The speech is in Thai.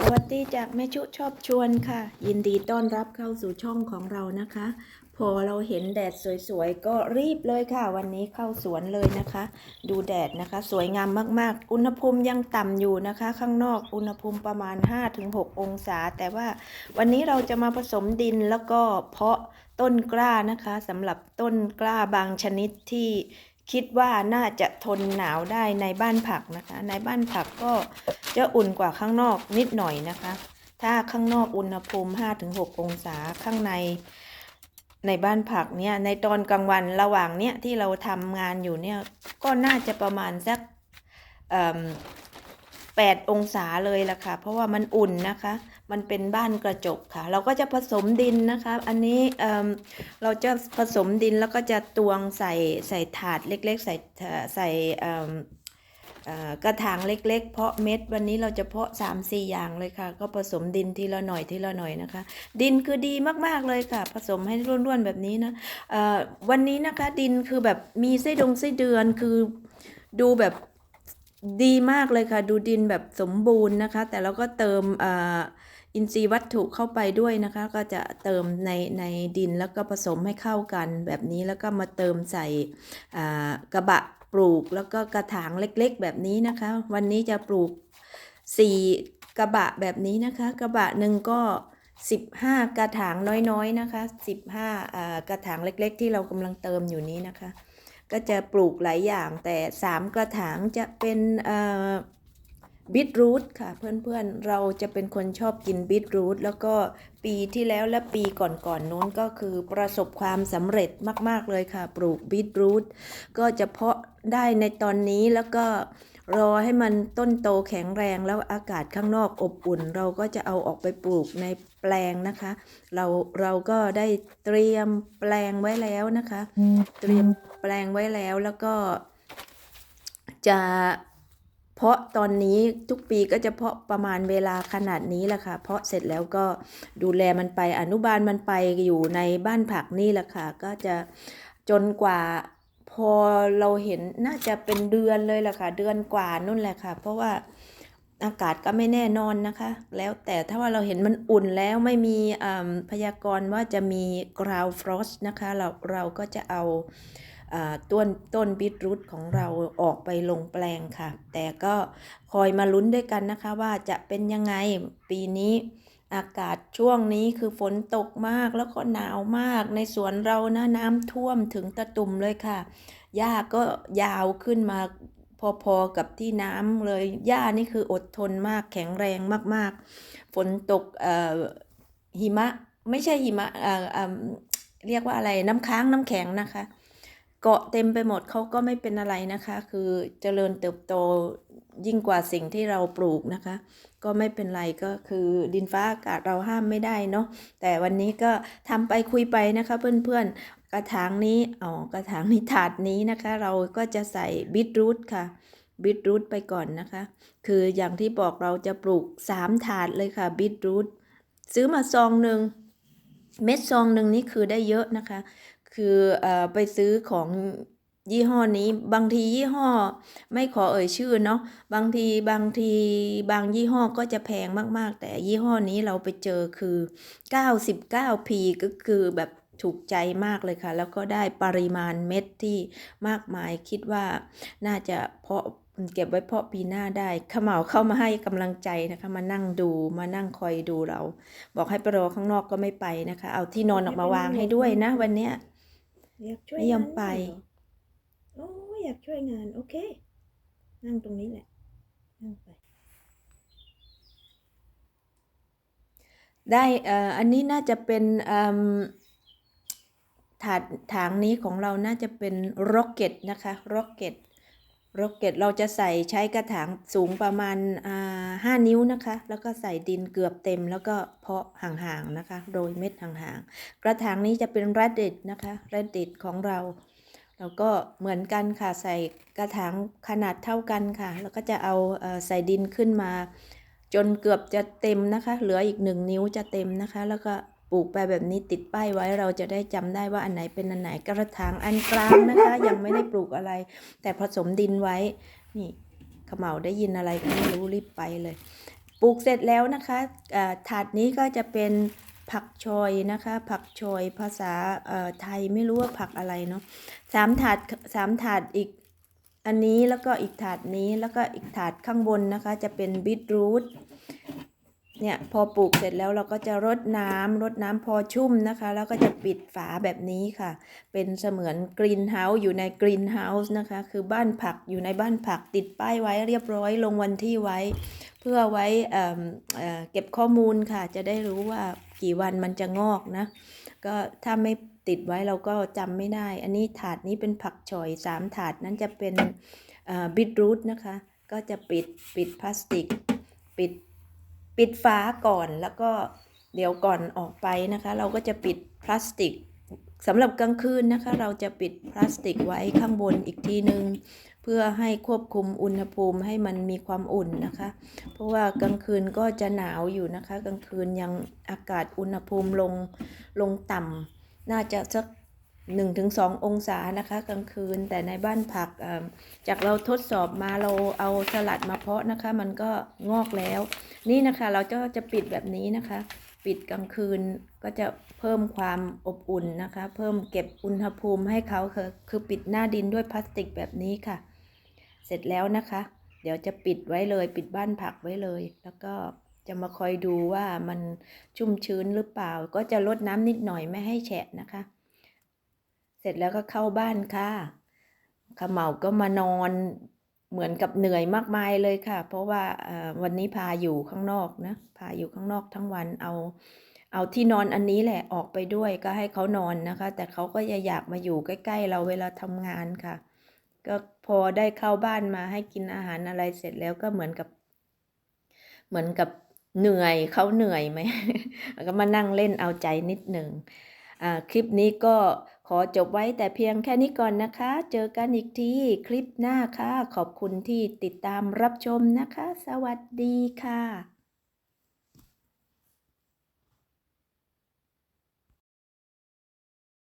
สวัสดีจากแม่ชุชอบชวนค่ะ ยินดีต้อนรับเข้าสู่ช่องของเรานะคะ พอเราเห็นแดดสวยๆ ก็รีบเลยค่ะ วันนี้เข้าสวนเลยนะคะ ดูแดดนะคะ สวยงามมากๆ อุณหภูมิยังต่ำอยู่นะคะ ข้างนอกอุณหภูมิประมาณ 5-6 องศา แต่ว่าวันนี้เราจะมาผสมดินแล้วก็เพาะต้นกล้านะคะสำหรับต้นกล้าบางชนิดที่ คิดว่าน่าจะทนหนาวได้ในบ้านผักนะคะ ในบ้านผักก็จะอุ่นกว่าข้างนอกนิดหน่อยนะคะ ถ้าข้างนอกอุณหภูมิ 5-6 องศาข้างในในบ้านผักเนี่ยในตอนกลางวันระหว่างเนี้ยที่เราทำงานอยู่เนี่ยก็น่าจะประมาณสักแปดองศาเลยล่ะค่ะ เพราะว่ามันอุ่นนะคะ มันเป็นบ้านกระจกค่ะ เราก็จะผสมดินนะคะ อันนี้เเราจะผสมดินแล้วก็จะตวงใส่ใส่ถาดเล็ก ๆ ใส่ใส่กระถางเล็ก ๆ เพาะเม็ดวันนี้เราจะเพาะ 3 4 อย่างเลยค่ะ ก็ผสมดินทีละหน่อยทีละหน่อยนะคะ ดินคือดีมากๆเลยค่ะ ผสมให้ร่วนๆแบบนี้นะวันนี้นะคะดินคือแบบมีไส้ดงไส้เดือนคือดูแบบดีมากเลยค่ะ ดูดินแบบสมบูรณ์นะคะ แต่เราก็เติมอ่อ อินทรีย์วัตถุเข้าไปด้วยนะคะ ก็จะเติมในในดินแล้วก็ผสมให้เข้ากันแบบนี้แล้วก็มาเติมใส่กระบะปลูกแล้วก็กระถางเล็กๆ แบบนี้นะคะ วันนี้จะปลูกสี่กระบะแบบนี้นะคะ กระบะหนึ่งก็ 15 กระถางน้อยๆนะคะ 15อ่ากระถางเล็กๆ ที่เรากำลังเติมอยู่นี้นะคะ ก็จะปลูกหลายอย่างแต่ 3 กระถางจะเป็น บิทรูทค่ะเพื่อนๆเราจะเป็นคนชอบกินบิทรูทแล้วก็ปีที่แล้วและปีก่อนๆนู้นก็คือประสบความสำเร็จมากๆเลยค่ะ ปลูกบิทรูทก็จะเพาะได้ในตอนนี้แล้วก็รอให้มันต้นโตแข็งแรงแล้วอากาศข้างนอกอบอุ่น เราก็จะเอาออกไปปลูกในแปลงนะคะ เราเราก็ได้เตรียมแปลงไว้แล้วนะคะ เตรียมแปลงไว้แล้วแล้วก็จะ เพาะตอนนี้ทุกปีก็จะเพาะประมาณเวลาขนาดนี้แหละค่ะ เพาะเสร็จแล้วก็ดูแลมันไปอนุบาลมันไปอยู่ในบ้านผักนี่แหละค่ะ ก็จะจนกว่าพอเราเห็นน่าจะเป็นเดือนเลยแหละค่ะ เดือนกว่านู่นแหละค่ะ เพราะว่าอากาศก็ไม่แน่นอนนะคะ แล้วแต่ถ้าว่าเราเห็นมันอุ่นแล้วไม่มีอ่ำพยากรณ์ว่าจะมี ground frost นะคะ เราเราก็จะเอา ต้นต้นบีทรูทของเราออกไปลงแปลงค่ะ แต่ก็คอยมาลุ้นด้วยกันนะคะว่าจะเป็นยังไงปีนี้อากาศช่วงนี้คือฝนตกมากแล้วก็หนาวมากในสวนเรานะน้ำท่วมถึงตะตุ่มเลยค่ะ หญ้าก็ยาวขึ้นมาพอๆกับที่น้ำเลย หญ้านี่คืออดทนมากแข็งแรงมากๆ ฝนตกหิมะไม่ใช่หิมะเเรียกว่าอะไรน้ำค้างน้ำแข็งนะคะ เกาะเต็มไปหมดเขาก็ไม่เป็นอะไรนะคะ คือเจริญเติบโตยิ่งกว่าสิ่งที่เราปลูกนะคะ ก็ไม่เป็นไรก็คือดินฟ้าอากาศเราห้ามไม่ได้เนาะแต่วันนี้ก็ทำไปคุยไปนะคะ เพื่อนๆกระถางนี้อ๋อกระถางนี้ถาดนี้นะคะ เราก็จะใส่บิทรูทค่ะบิทรูทไปก่อนนะคะ คืออย่างที่บอกเราจะปลูก 3 ถาดเลยค่ะบิทรูทซื้อมาซองหนึ่งเม็ดซองหนึ่งนี่คือได้เยอะนะคะ คือเอ่อไปซื้อของยี่ห้อนี้บางทียี่ห้อ ไม่ขอเอ่ยชื่อเนาะบางทีบางทีบางยี่ห้อก็จะแพงมากๆ แต่ยี่ห้อนี้เราไปเจอคือ 99p ก็คือแบบถูกใจมากเลยค่ะ แล้วก็ได้ปริมาณเม็ดที่มากมายคิดว่าน่าจะเพาะเก็บไว้เพาะปีหน้าได้ขมเหาเข้ามาให้กำลังใจนะคะ มานั่งดูมานั่งคอยดูเรา บอกให้ไปรอข้างนอกก็ไม่ไปนะคะ เอาที่นอนออกมาวางให้ด้วยนะวันเนี้ย อยากช่วยไม่ยอมงานไปเหรอโอ้อยากช่วยงาน โอเค นั่งตรงนี้แหละ นั่งไป ได้เอ่ออันนี้น่าจะเป็นเอิ่มถาดถางนี้ของเราน่าจะเป็นร็อกเก็ตนะคะร็อกเก็ต ร็อกเก็ตเราจะใส่ใช้กระถางสูงประมาณห้านิ้วนะคะ แล้วก็ใส่ดินเกือบเต็ม แล้วก็เพาะห่างๆนะคะ โรยเม็ดห่างๆ กระถางนี้จะเป็น reddit นะคะ reddit ของเรา แล้วก็เหมือนกันค่ะใส่กระถางขนาดเท่ากันค่ะ แล้วก็จะเอาใส่ดินขึ้นมา จนเกือบจะเต็มนะคะ เหลืออีกหนึ่งนิ้วจะเต็มนะคะ แล้วก็ ปลูกไปแบบนี้ติดป้ายไว้เราจะได้จำได้ว่าอันไหนเป็นอันไหนกระถางอันกลางนะคะ ยังไม่ได้ปลูกอะไร แต่ผสมดินไว้ นี่ขมเหลาได้ยินอะไรก็ไม่รู้รีบไปเลย ปลูกเสร็จแล้วนะคะถาดนี้ก็จะเป็นผักชอยนะคะ ผักชอยภาษาไทยไม่รู้ว่าผักอะไรเนาะสามถาดสามถาดอีกอันนี้แล้วก็อีกถาดนี้แล้วก็อีกถาดข้างบนนะคะ จะเป็นบีทรูท เนี่ยพอปลูกเสร็จแล้วเราก็จะรดน้ำรดน้ำพอชุ่มนะคะ แล้วก็จะปิดฝาแบบนี้ค่ะ เป็นเสมือนกรีนเฮาส์อยู่ในกรีนเฮาส์นะคะ คือบ้านผักอยู่ในบ้านผักติดป้ายไว้เรียบร้อยลงวันที่ไว้ เพื่อไว้เเเก็บข้อมูลค่ะ จะได้รู้ว่ากี่วันมันจะงอกนะ ก็ถ้าไม่ติดไว้เราก็จำไม่ได้ อันนี้ถาดนี้เป็นผักฉอยสามถาดนั้นจะเป็นบิทรูทนะคะ ก็จะปิดปิดพลาสติก ปิด ปิดฝาก่อนแล้วก็เดี๋ยวก่อนออกไปนะคะ เราก็จะปิดพลาสติกสำหรับกลางคืนนะคะ เราจะปิดพลาสติกไว้ข้างบนอีกทีนึง เพื่อให้ควบคุมอุณหภูมิให้มันมีความอุ่นนะคะ เพราะว่ากลางคืนก็จะหนาวอยู่นะคะ กลางคืนยังอากาศอุณหภูมิลงลงต่ำน่าจะสัก 1-2 องศานะคะกลางคืน แต่ในบ้านผักจากเราทดสอบมาเราเอาสลัดมาเพาะนะคะ มันก็งอกแล้ว นี่นะคะเราจะจะปิดแบบนี้นะคะ ปิดกลางคืนก็จะเพิ่มความอบอุ่นนะคะ เพิ่มเก็บอุณหภูมิให้เขาคือคือปิดหน้าดินด้วยพลาสติกแบบนี้ค่ะ เสร็จแล้วนะคะ เดี๋ยวจะปิดไว้เลย ปิดบ้านผักไว้เลย แล้วก็จะมาคอยดูว่ามันชุ่มชื้นหรือเปล่า ก็จะลดน้ำนิดหน่อยไม่ให้แฉะนะคะ เสร็จแล้วก็เข้าบ้านค่ะขมเหมาก็มานอนเหมือนกับเหนื่อยมากมายเลยค่ะ เพราะว่าวันนี้พาอยู่ข้างนอกนะพาอยู่ข้างนอกทั้งวันเอา เอาที่นอนอันนี้แหละออกไปด้วยก็ให้เขานอนนะคะ แต่เขาก็จะอยากมาอยู่ใกล้ ๆ เราเวลาทำงานค่ะ ก็พอได้เข้าบ้านมาให้กินอาหารอะไรเสร็จแล้วก็เหมือนกับ เหมือนกับเหนื่อยเขาเหนื่อยไหมก็มานั่งเล่นเอาใจนิดหนึ่งคลิปนี้ก็ ขอจบไว้แต่เพียงแค่นี้ก่อนนะคะ เจอกันอีกทีคลิปหน้าค่ะ ขอบคุณที่ติดตามรับชมนะคะ สวัสดีค่ะ